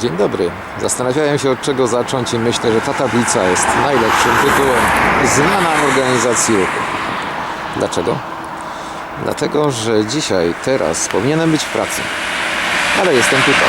Dzień dobry. Zastanawiałem się od czego zacząć i myślę, że ta tablica jest najlepszym tytułem. Zmiana organizacji ruchu. Dlaczego? Dlatego, że dzisiaj, teraz powinienem być w pracy. Ale jestem tutaj,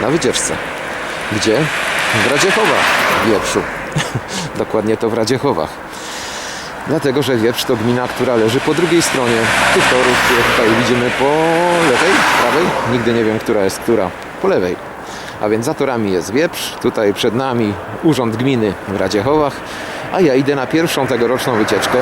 na wycieczce. Gdzie? W Radziechowach, Wieprzu. Dokładnie to w Radziechowach. Dlatego, że Wieprz to gmina, która leży po drugiej stronie tych torów, które tutaj widzimy po lewej, prawej. Nigdy nie wiem, która jest która. Po lewej. A więc za torami jest Wieprz, tutaj przed nami Urząd Gminy w Radziechowach, a ja idę na pierwszą tegoroczną wycieczkę.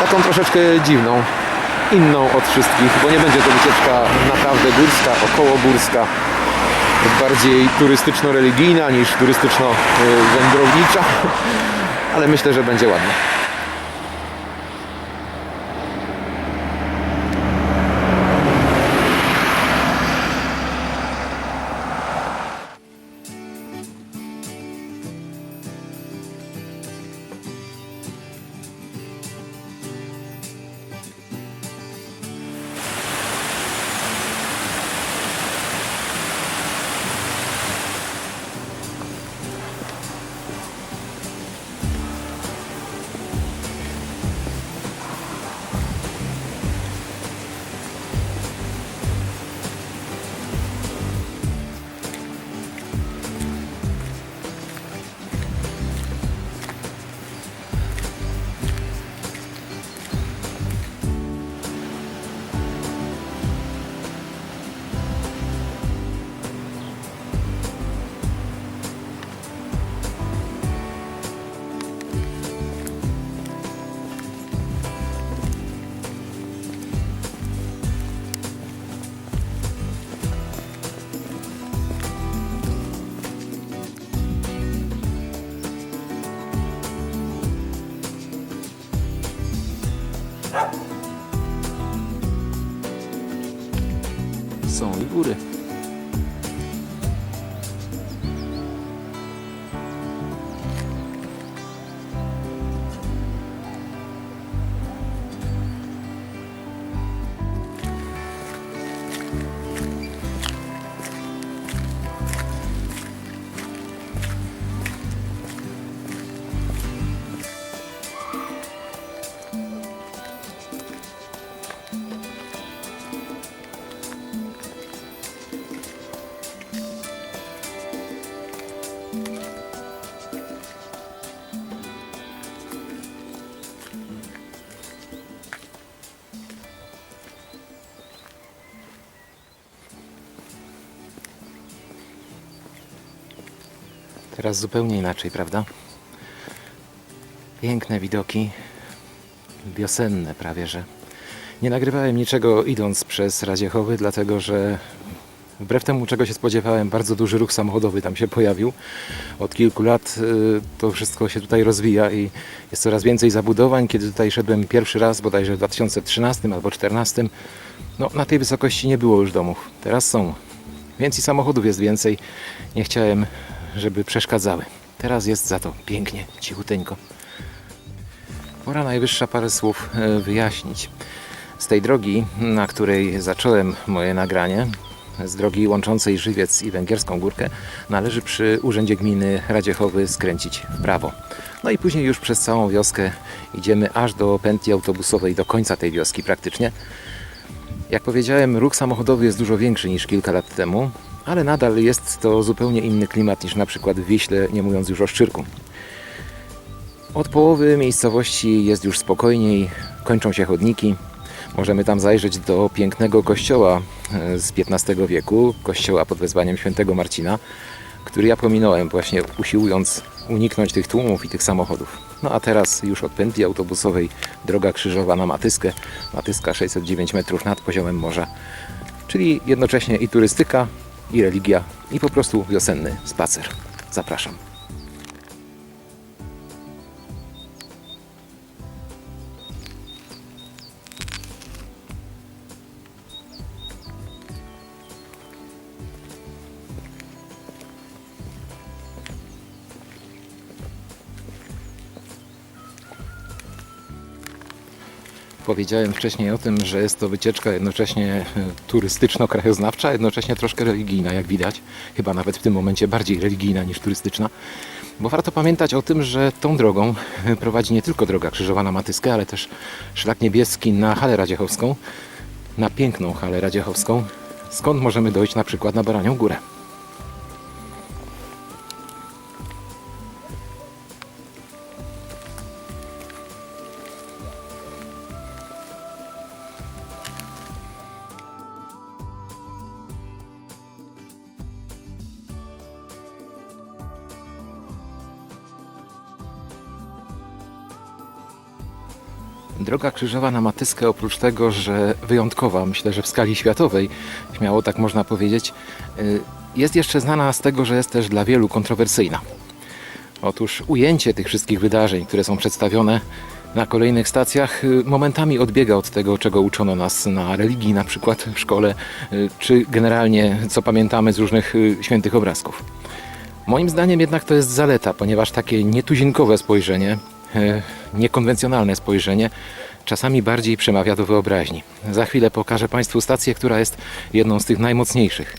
Taką troszeczkę dziwną, inną od wszystkich, bo nie będzie to wycieczka naprawdę górska, okołogórska, bardziej turystyczno-religijna niż turystyczno-wędrownicza, ale myślę, że będzie ładnie. Teraz zupełnie inaczej, prawda? Piękne widoki, wiosenne prawie, że. Nie nagrywałem niczego idąc przez Radziechowy, dlatego że wbrew temu, czego się spodziewałem, bardzo duży ruch samochodowy tam się pojawił. Od kilku lat y, to wszystko się tutaj rozwija i jest coraz więcej zabudowań. Kiedy tutaj szedłem pierwszy raz, bodajże w 2013 albo 2014, no na tej wysokości nie było już domów. Teraz są. Więc i samochodów jest więcej. Nie chciałem, żeby przeszkadzały. Teraz jest za to pięknie, cichuteńko. Pora najwyższa parę słów e, wyjaśnić. Z tej drogi, na której zacząłem moje nagranie, z drogi łączącej Żywiec i Węgierską Górkę, należy przy Urzędzie Gminy Radziechowy skręcić w prawo. No i później już przez całą wioskę idziemy aż do pętli autobusowej, do końca tej wioski praktycznie. Jak powiedziałem, ruch samochodowy jest dużo większy niż kilka lat temu, ale nadal jest to zupełnie inny klimat niż na przykład w Wiśle, nie mówiąc już o Szczyrku. Od połowy miejscowości jest już spokojniej, kończą się chodniki. Możemy tam zajrzeć do pięknego kościoła e, z XV wieku, kościoła pod wezwaniem świętego Marcina, który ja pominąłem właśnie usiłując uniknąć tych tłumów i tych samochodów. No a teraz już od pętli autobusowej droga krzyżowa na Matyskę. Matyska 609 metrów nad poziomem morza. Czyli jednocześnie i turystyka, i religia, i po prostu wiosenny spacer. Zapraszam. Powiedziałem wcześniej o tym, że jest to wycieczka jednocześnie e, turystyczno-krajoznawcza, jednocześnie troszkę religijna, jak widać. Chyba nawet w tym momencie bardziej religijna niż turystyczna. Bo warto pamiętać o tym, że tą drogą e, prowadzi nie tylko droga krzyżowa na Matyskę, ale też szlak niebieski na halę radziechowską, na piękną halę radziechowską, skąd możemy dojść na przykład na Baranią Górę. Droga krzyżowa na Matyskę, oprócz tego, że wyjątkowa, myślę, że w skali światowej, śmiało tak można powiedzieć, y, jest jeszcze znana z tego, że jest też dla wielu kontrowersyjna. Otóż ujęcie tych wszystkich wydarzeń, które są przedstawione na kolejnych stacjach, y, momentami odbiega od tego, czego uczono nas na religii, na przykład w szkole, y, czy generalnie, co pamiętamy z różnych świętych obrazków. Moim zdaniem jednak to jest zaleta, ponieważ takie nietuzinkowe spojrzenie, niekonwencjonalne spojrzenie czasami bardziej przemawia do wyobraźni. Za chwilę pokażę Państwu stację, która jest jedną z tych najmocniejszych.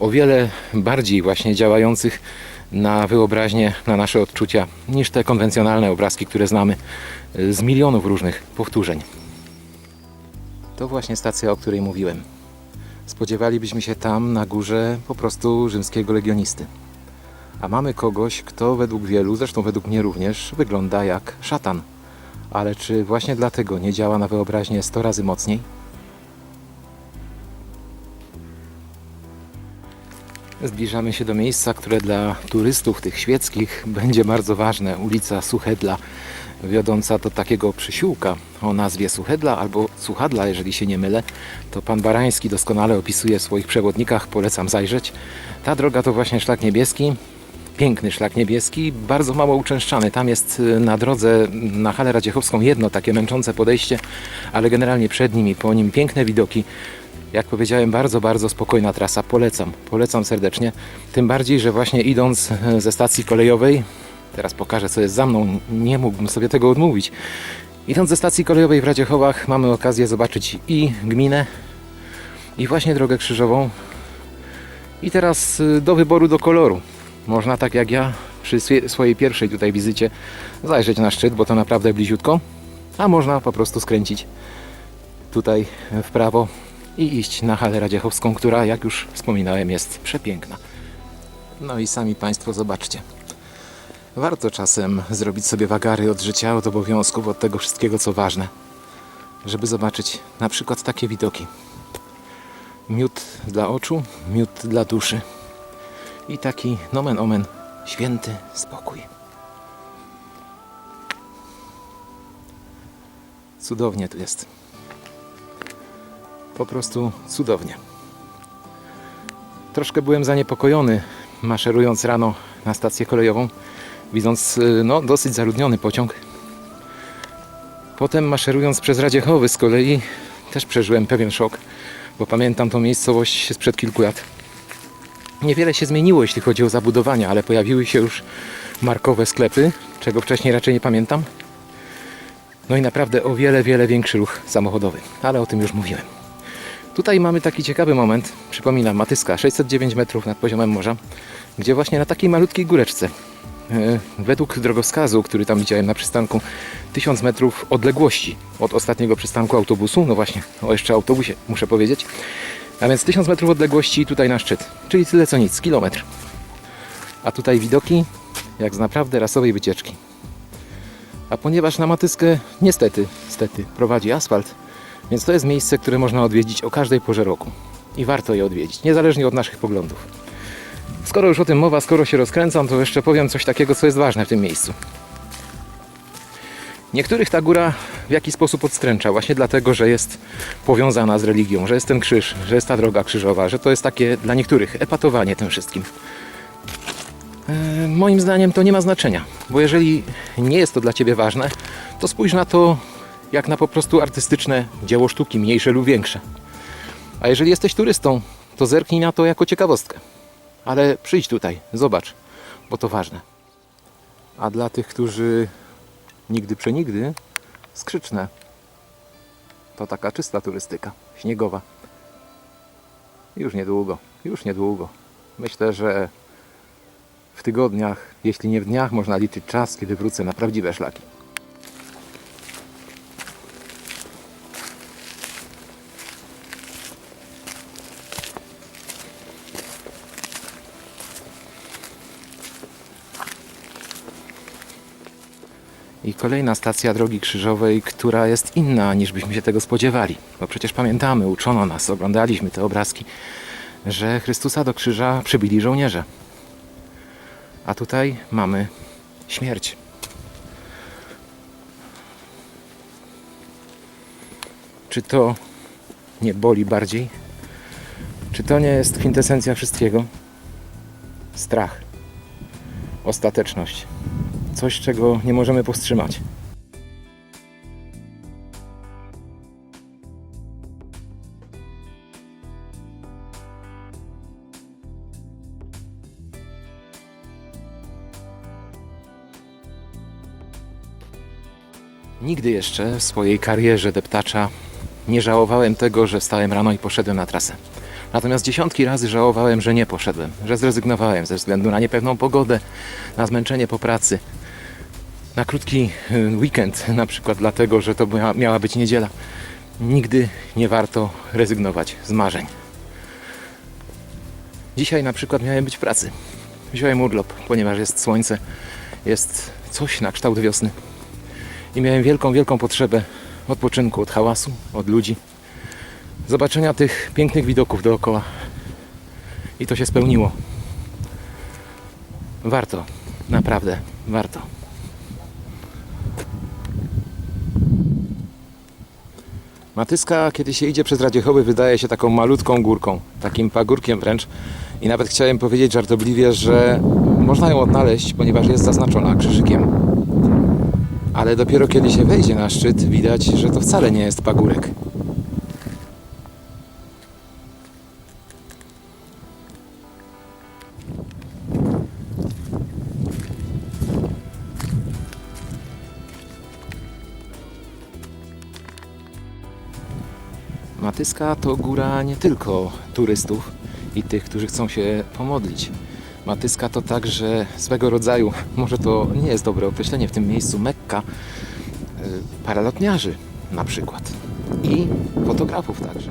O wiele bardziej właśnie działających na wyobraźnię, na nasze odczucia niż te konwencjonalne obrazki, które znamy e, z milionów różnych powtórzeń. To właśnie stacja, o której mówiłem. Spodziewalibyśmy się tam na górze po prostu rzymskiego legionisty. A mamy kogoś, kto według wielu, zresztą według mnie również, wygląda jak szatan. Ale czy właśnie dlatego nie działa na wyobraźnię 100 razy mocniej? Zbliżamy się do miejsca, które dla turystów tych świeckich będzie bardzo ważne. Ulica Suchedla, wiodąca do takiego przysiłka o nazwie Suchedla albo Suchadla, jeżeli się nie mylę. To pan Barański doskonale opisuje w swoich przewodnikach, polecam zajrzeć. Ta droga to właśnie szlak niebieski, piękny szlak niebieski, bardzo mało uczęszczany. Tam jest y, na drodze na halę radziechowską jedno takie męczące podejście, ale generalnie przed nim i po nim piękne widoki. Jak powiedziałem, bardzo, bardzo spokojna trasa. Polecam, polecam serdecznie. Tym bardziej, że właśnie idąc e, ze stacji kolejowej, teraz pokażę co jest za mną, nie mógłbym sobie tego odmówić. Idąc ze stacji kolejowej w Radziechowach mamy okazję zobaczyć i gminę, i właśnie drogę krzyżową. I teraz y, do wyboru, do koloru. Można tak jak ja przy swojej pierwszej tutaj wizycie zajrzeć na szczyt, bo to naprawdę bliziutko, a można po prostu skręcić tutaj w prawo i iść na halę radziechowską, która jak już wspominałem jest przepiękna. No i sami Państwo zobaczcie. Warto czasem zrobić sobie wagary od życia, od obowiązków, od tego wszystkiego co ważne, żeby zobaczyć na przykład takie widoki. Miód dla oczu, miód dla duszy i taki nomen omen święty spokój. Cudownie tu jest. Po prostu cudownie. Troszkę byłem zaniepokojony maszerując rano na stację kolejową, widząc y, no, dosyć zaludniony pociąg. Potem maszerując przez Radziechowy z kolei też przeżyłem pewien szok, bo pamiętam tą miejscowość sprzed kilku lat. Niewiele się zmieniło, jeśli chodzi o zabudowania, ale pojawiły się już markowe sklepy, czego wcześniej raczej nie pamiętam. No i naprawdę o wiele, wiele większy ruch samochodowy, ale o tym już mówiłem. Tutaj mamy taki ciekawy moment, przypominam, Matyska, 609 metrów nad poziomem morza, gdzie właśnie na takiej malutkiej góreczce, e, według drogowskazu, który tam widziałem na przystanku, 1000 metrów odległości od ostatniego przystanku autobusu, no właśnie, o jeszcze autobusie muszę powiedzieć, a więc 1000 metrów odległości tutaj na szczyt, czyli tyle co nic, kilometr. A tutaj widoki jak z naprawdę rasowej wycieczki. A ponieważ na Matyskę niestety, stety prowadzi asfalt, więc to jest miejsce, które można odwiedzić o każdej porze roku. I warto je odwiedzić, niezależnie od naszych poglądów. Skoro już o tym mowa, skoro się rozkręcam, to jeszcze powiem coś takiego, co jest ważne w tym miejscu. Niektórych ta góra w jakiś sposób odstręcza, właśnie dlatego, że jest powiązana z religią, że jest ten krzyż, że jest ta droga krzyżowa, że to jest takie dla niektórych epatowanie tym wszystkim. E, Moim zdaniem to nie ma znaczenia, bo jeżeli nie jest to dla Ciebie ważne, to spójrz na to jak na po prostu artystyczne dzieło sztuki, mniejsze lub większe. A jeżeli jesteś turystą, to zerknij na to jako ciekawostkę. Ale przyjdź tutaj, zobacz, bo to ważne. A dla tych, którzy nigdy przenigdy, skrzyczne. To taka czysta turystyka, śniegowa. Już niedługo, już niedługo. Myślę, że w tygodniach, jeśli nie w dniach, można liczyć czas, kiedy wrócę na prawdziwe szlaki. Kolejna stacja drogi krzyżowej, która jest inna niż byśmy się tego spodziewali. Bo przecież pamiętamy, uczono nas, oglądaliśmy te obrazki, że Chrystusa do krzyża przybili żołnierze. A tutaj mamy śmierć. Czy to nie boli bardziej? Czy to nie jest kwintesencja wszystkiego? Strach. Ostateczność coś, czego nie możemy powstrzymać. Nigdy jeszcze w swojej karierze deptacza nie żałowałem tego, że wstałem rano i poszedłem na trasę. Natomiast dziesiątki razy żałowałem, że nie poszedłem, że zrezygnowałem ze względu na niepewną pogodę, na zmęczenie po pracy, na krótki y, weekend, na przykład dlatego, że to miała być niedziela. Nigdy nie warto rezygnować z marzeń. Dzisiaj na przykład miałem być w pracy. Wziąłem urlop, ponieważ jest słońce, jest coś na kształt wiosny. I miałem wielką, wielką potrzebę odpoczynku od hałasu, od ludzi, zobaczenia tych pięknych widoków dookoła. I to się spełniło. Warto, naprawdę, warto. Matyska, kiedy się idzie przez Radziechowy, wydaje się taką malutką górką, takim pagórkiem wręcz. I nawet chciałem powiedzieć żartobliwie, że można ją odnaleźć, ponieważ jest zaznaczona krzyżykiem. Ale dopiero kiedy się wejdzie na szczyt, widać, że to wcale nie jest pagórek. Matyska to góra nie tylko turystów i tych, którzy chcą się pomodlić. Matyska to także swego rodzaju, może to nie jest dobre określenie w tym miejscu, Mekka y, paralotniarzy na przykład i fotografów także.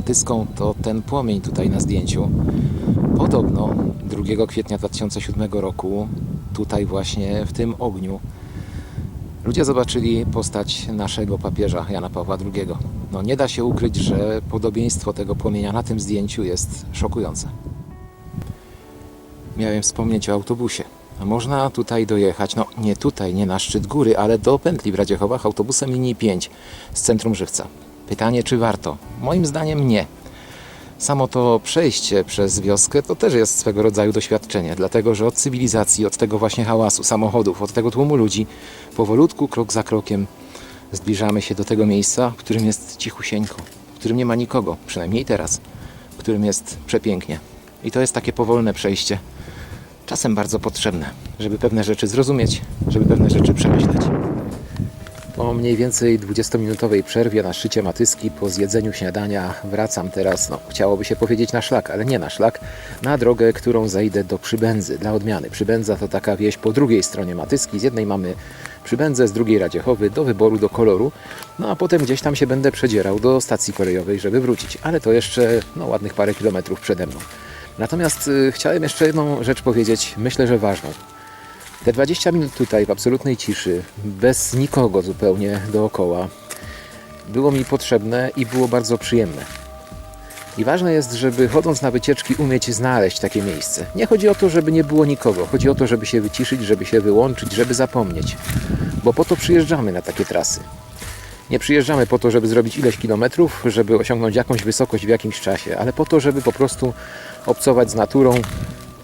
Matyską to ten płomień tutaj na zdjęciu. Podobno 2 kwietnia 2007 roku tutaj właśnie w tym ogniu ludzie zobaczyli postać naszego papieża Jana Pawła II. No nie da się ukryć, że podobieństwo tego płomienia na tym zdjęciu jest szokujące. Miałem wspomnieć o autobusie. Można tutaj dojechać, no nie tutaj, nie na szczyt góry, ale do pętli w Radziechowach autobusem linii 5 z centrum Żywca. Pytanie, czy warto? Moim zdaniem nie. Samo to przejście przez wioskę to też jest swego rodzaju doświadczenie, dlatego że od cywilizacji, od tego właśnie hałasu, samochodów, od tego tłumu ludzi, powolutku, krok za krokiem zbliżamy się do tego miejsca, w którym jest cichusieńko, w którym nie ma nikogo, przynajmniej teraz, w którym jest przepięknie. I to jest takie powolne przejście, czasem bardzo potrzebne, żeby pewne rzeczy zrozumieć, żeby pewne rzeczy przemyśleć. Po mniej więcej 20-minutowej przerwie na szczycie Matyski, po zjedzeniu śniadania, wracam teraz, no chciałoby się powiedzieć na szlak, ale nie na szlak, na drogę, którą zejdę do Przybędzy, dla odmiany. Przybędza to taka wieś po drugiej stronie Matyski, z jednej mamy Przybędzę, z drugiej Radziechowy, do wyboru, do koloru, no a potem gdzieś tam się będę przedzierał do stacji kolejowej, żeby wrócić, ale to jeszcze no, ładnych parę kilometrów przede mną. Natomiast y, chciałem jeszcze jedną rzecz powiedzieć, myślę, że ważną. Te 20 minut tutaj w absolutnej ciszy, bez nikogo zupełnie dookoła, było mi potrzebne i było bardzo przyjemne. I ważne jest, żeby chodząc na wycieczki umieć znaleźć takie miejsce. Nie chodzi o to, żeby nie było nikogo, chodzi o to, żeby się wyciszyć, żeby się wyłączyć, żeby zapomnieć. Bo po to przyjeżdżamy na takie trasy. Nie przyjeżdżamy po to, żeby zrobić ileś kilometrów, żeby osiągnąć jakąś wysokość w jakimś czasie, ale po to, żeby po prostu obcować z naturą,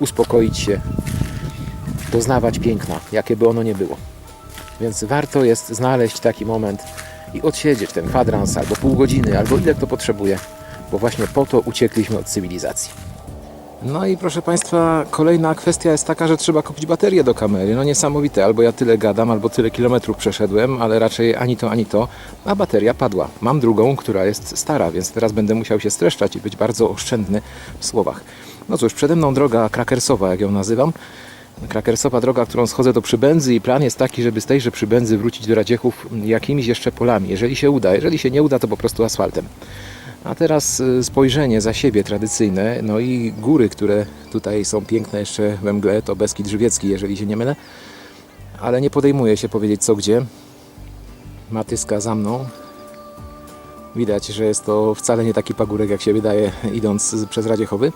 uspokoić się, doznawać piękna, jakie by ono nie było. Więc warto jest znaleźć taki moment i odsiedzieć ten kwadrans, albo pół godziny, albo ile kto potrzebuje, bo właśnie po to uciekliśmy od cywilizacji. No i proszę Państwa, kolejna kwestia jest taka, że trzeba kupić baterię do kamery. No niesamowite, albo ja tyle gadam, albo tyle kilometrów przeszedłem, ale raczej ani to, ani to, a bateria padła. Mam drugą, która jest stara, więc teraz będę musiał się streszczać i być bardzo oszczędny w słowach. No cóż, przede mną droga krakersowa, jak ją nazywam. Krakersowa droga, którą schodzę do Przybędzy i plan jest taki, żeby z tejże Przybędzy wrócić do Radziechów jakimiś jeszcze polami. Jeżeli się uda, jeżeli się nie uda, to po prostu asfaltem. A teraz y, spojrzenie za siebie tradycyjne, no i góry, które tutaj są piękne jeszcze we mgle, to Beskid Żywiecki, jeżeli się nie mylę. Ale nie podejmuję się powiedzieć co gdzie. Matyska za mną. Widać, że jest to wcale nie taki pagórek, jak się wydaje, idąc przez Radziechowy.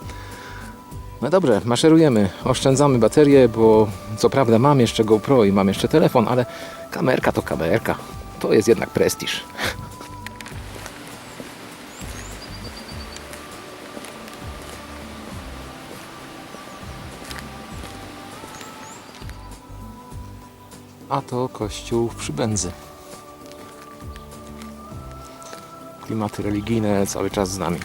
No dobrze, maszerujemy, oszczędzamy baterię, bo co prawda mam jeszcze GoPro i mam jeszcze telefon, ale kamerka to kamerka. To jest jednak prestiż. A to kościół w Przybędzy. Klimaty religijne cały czas z nami.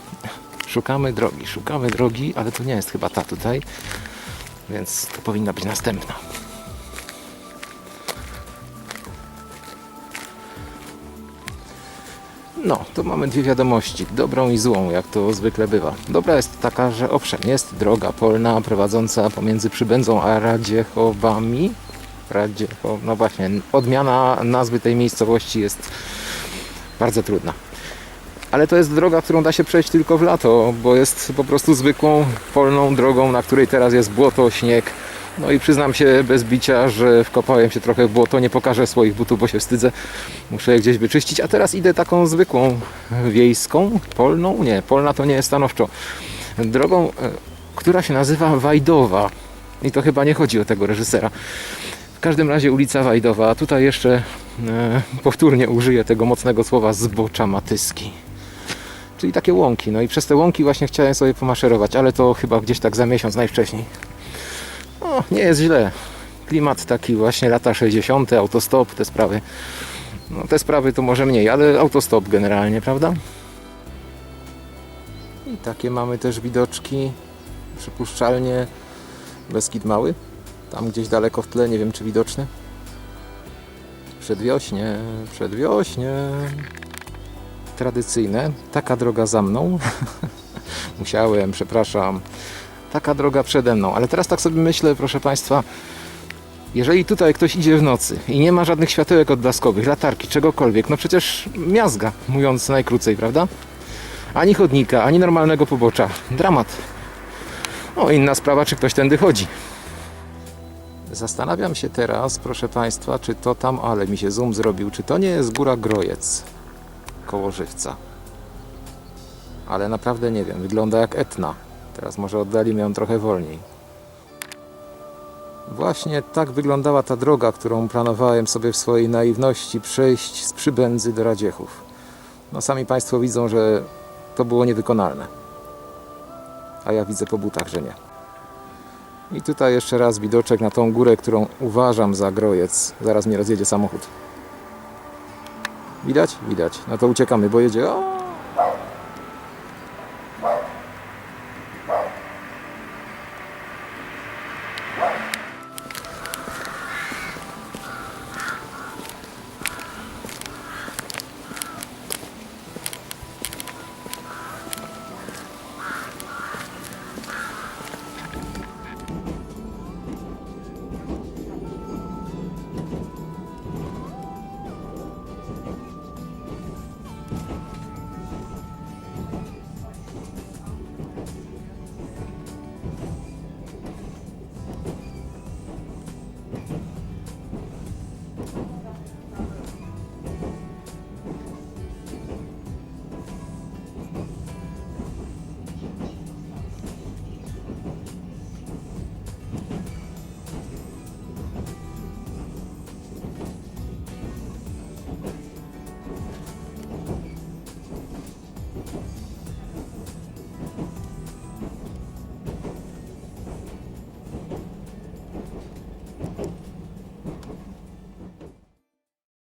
Szukamy drogi, szukamy drogi, ale to nie jest chyba ta tutaj, więc to powinna być następna. No, to mamy dwie wiadomości, dobrą i złą, jak to zwykle bywa. Dobra jest taka, że owszem, jest droga polna prowadząca pomiędzy Przybędzą a Radziechowami. Radziechow, no właśnie, odmiana nazwy tej miejscowości jest bardzo trudna. Ale to jest droga, którą da się przejść tylko w lato, bo jest po prostu zwykłą polną drogą, na której teraz jest błoto, śnieg. No i przyznam się bez bicia, że wkopałem się trochę w błoto, nie pokażę swoich butów, bo się wstydzę. Muszę je gdzieś wyczyścić, a teraz idę taką zwykłą wiejską, polną, nie, polna to nie jest stanowczo. Drogą, e, która się nazywa Wajdowa. I to chyba nie chodzi o tego reżysera. W każdym razie ulica Wajdowa, a tutaj jeszcze e, powtórnie użyję tego mocnego słowa zbocza matyski. Czyli takie łąki. No i przez te łąki właśnie chciałem sobie pomaszerować, ale to chyba gdzieś tak za miesiąc najwcześniej. O, nie jest źle. Klimat taki właśnie lata 60., autostop, te sprawy. No te sprawy to może mniej, ale autostop generalnie, prawda? I takie mamy też widoczki. Przypuszczalnie Beskid Mały. Tam gdzieś daleko w tle, nie wiem czy widoczny. Przedwiośnie, przedwiośnie tradycyjne. Taka droga za mną. Musiałem, przepraszam. Taka droga przede mną. Ale teraz tak sobie myślę, proszę Państwa, jeżeli tutaj ktoś idzie w nocy i nie ma żadnych światełek odblaskowych, latarki, czegokolwiek, no przecież miazga, mówiąc najkrócej, prawda? Ani chodnika, ani normalnego pobocza. Dramat. O, inna sprawa, czy ktoś tędy chodzi. Zastanawiam się teraz, proszę Państwa, czy to tam, ale mi się zoom zrobił, czy to nie jest góra Grojec koło Żywca. Ale naprawdę nie wiem, wygląda jak Etna. Teraz może oddalimy ją trochę wolniej. Właśnie tak wyglądała ta droga, którą planowałem sobie w swojej naiwności przejść z Przybędzy do Radziechów. No sami Państwo widzą, że to było niewykonalne. A ja widzę po butach, że nie. I tutaj jeszcze raz widoczek na tą górę, którą uważam za Grojec. Zaraz mnie rozjedzie samochód. Widać? Widać. No to uciekamy, bo jedzie. O,